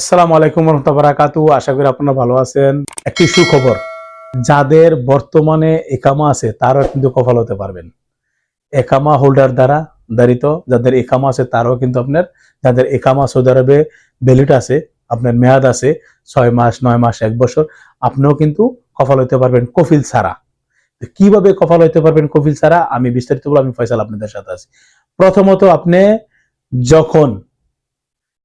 আসসালামু আলাইকুম রহমতুল্লাহ বারাকাতু আশা করি আপনারা ভালো আছেন। একটি সুখবর, যাদের বর্তমানে একামা আছে, তারাও কিন্তু কফল হতে পারবেন। একামা হোল্ডার দ্বারা দাঁড়িত যাদের একামা আছে, তারাও কিন্তু আপনার, যাদের একামা সৌদি আরবে ভ্যালিড আছে, আপনার মেয়াদ আছে, ছয় মাস, নয় মাস, এক বছর, আপনিও কিন্তু কফল হতে পারবেন কফিল ছাড়া। কীভাবে কফল হতে পারবেন কফিল ছাড়া? আমি বিস্তারিত বলে আমি ফয়সাল আপনাদের সাথে আছি। প্রথমত আপনি যখন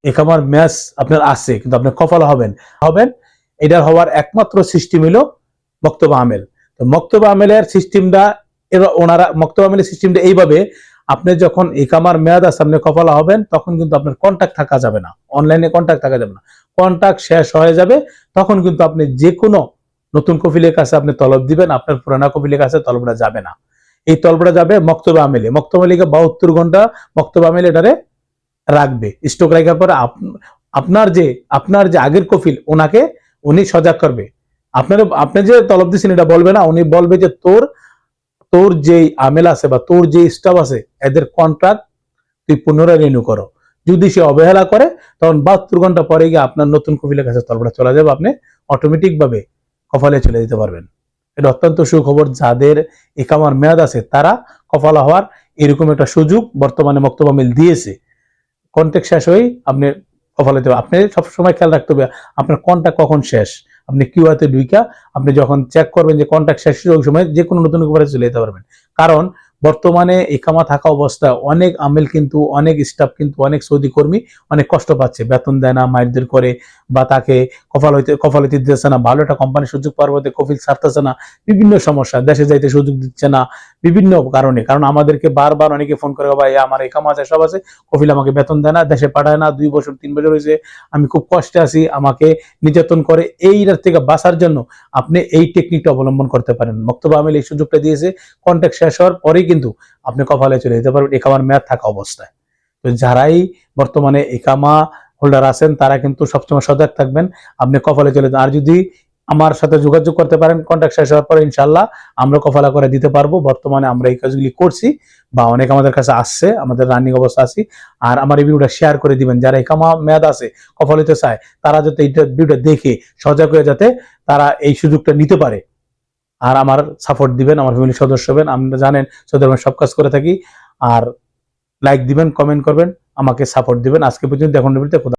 একামার ম্যাচ আপনার আছে, কিন্তু আপনি কপাল হবেন। হবেন, এটার হওয়ার একমাত্র সিস্টেম হলো মক্তব আমেল। তো মক্তব আমেলের সিস্টেমটা, এবার ওনারা, মক্তব আমেলের সিস্টেমটা এইভাবে, আপনি যখন একামার মেয়াদ আছে, আপনি কপালা হবেন, তখন কিন্তু আপনার কন্ট্যাক্ট থাকা যাবে না। অনলাইনে কন্ট্যাক্ট থাকা যাবে না। কন্ট্যাক্ট শেষ হয়ে যাবে, তখন কিন্তু আপনি যে কোনো নতুন কপিলের কাছে আপনি তলব দিবেন, আপনার পুরানা কপিলের কাছে তলবটা যাবে না। এই তলবটা যাবে মক্তব আমেলে। মক্তব আমেলিকে বাহাত্তর ঘণ্টা? মক্তব আমেলে এটারে রাখবে। স্টক রাখার পর আপনার যে আপনার যে আগের কফিল, ওনাকে উনি সজাগ করবে। আপনার, আপনি যে তলব দিচ্ছেন এটা বলবে না, উনি বলবে যে তোর তোর যেই আমেল আছে বা তোর যে স্টাফ আছে, এদের কন্ট্রাক্ট তুই পুনরায় রিনিউ করো। যদি সে অবহেলা করে, তখন বাহাত্তর ঘণ্টা পরে গিয়ে আপনার নতুন কফিলের কাছে তলবটা চলে যাবে, আপনি অটোমেটিক ভাবে কপালে চলে যেতে পারবেন। এটা অত্যন্ত সুখবর, যাদের একামার মেয়াদ আছে, তারা কপালা হওয়ার এরকম একটা সুযোগ বর্তমানে মক্তব আমিল দিয়েছে। কন্ট্যাক্ট শেষ হয়ে আপনি অফলে দেবেন। আপনি সবসময় খেয়াল রাখতে হবে, আপনার কন্ট্যাক্ট কখন শেষ? আপনি কিউ হাতে ঢুইকা, আপনি যখন চেক করবেন যে কন্ট্যাক্ট শেষ ওই সময় যে কোনো নতুন উপরে চলে যেতে পারবেন। কারণ বর্তমানে একামা থাকা অবস্থায় অনেক আমেল কিন্তু, অনেক স্টাফ কিন্তু, অনেক সৌদি কর্মী অনেক কষ্ট পাচ্ছে। বেতন দেয় না মাইরদের করে বা তাকে কপাল হইতে কপাল হইতে দিতেছে না, ভালো একটা কোম্পানি সুযোগ পাওয়ার কফিল ছাড়তেছে না, বিভিন্ন সমস্যা, দেশে যাইতে সুযোগ দিচ্ছে না, বিভিন্ন কারণে। কারণ আমাদেরকে বারবার অনেকে ফোন করে, ভাই, আমার একামা আছে, সব আছে, কফিল আমাকে বেতন দেয় না, দেশে পাঠায় না, দুই বছর, তিন বছর হয়েছে, আমি খুব কষ্টে আছি, আমাকে নির্যাতন করে এইটার থেকে বাঁচার জন্য আপনি এই টেকনিকটা অবলম্বন করতে পারেন। বক্তব্য আমিল এই সুযোগটা দিয়েছে। কন্ট্যাক্ট শেষ হওয়ার পরেই কিন্তু আপনি কপালে চলে যেতে পারবেন, একামার মেয়াদ থাকা অবস্থায়। তো যারাই বর্তমানে একামা হোল্ডার আছেন, তারা কিন্তু সবসময় সজাগ থাকবেন, আপনি কপালে চলে যান। আর যদি আমার সাথে যোগাযোগ করতে পারেন কন্ট্যাক্ট শেষ হওয়ার পরে ইনশাল্লাহ আমরা কপালা করে দিতে পারব। বর্তমানে আমরা এই কাজগুলি করছি বা অনেক আমাদের কাছে আসছে, আমাদের রানিং অবস্থা আছি। আর আমার এই ভিডিওটা শেয়ার করে দিবেন। যারা একামা মেয়াদ আছে, কপাল হতে চায়, তারা যাতে এইটা ভিডিওটা দেখে সজাগ হয়ে যাতে তারা এই সুযোগটা নিতে পারে। আর আমার সাপোর্ট দিবেন, আমার ফ্যামিলির সদস্য হবেন। আপনারা জানেন সৌদি সব কাজ করে থাকি। আর লাইক দিবেন কমেন্ট করবেন, আমাকে সাপোর্ট দিবেন। আজকে পর্যন্ত এখন ভিডিওতে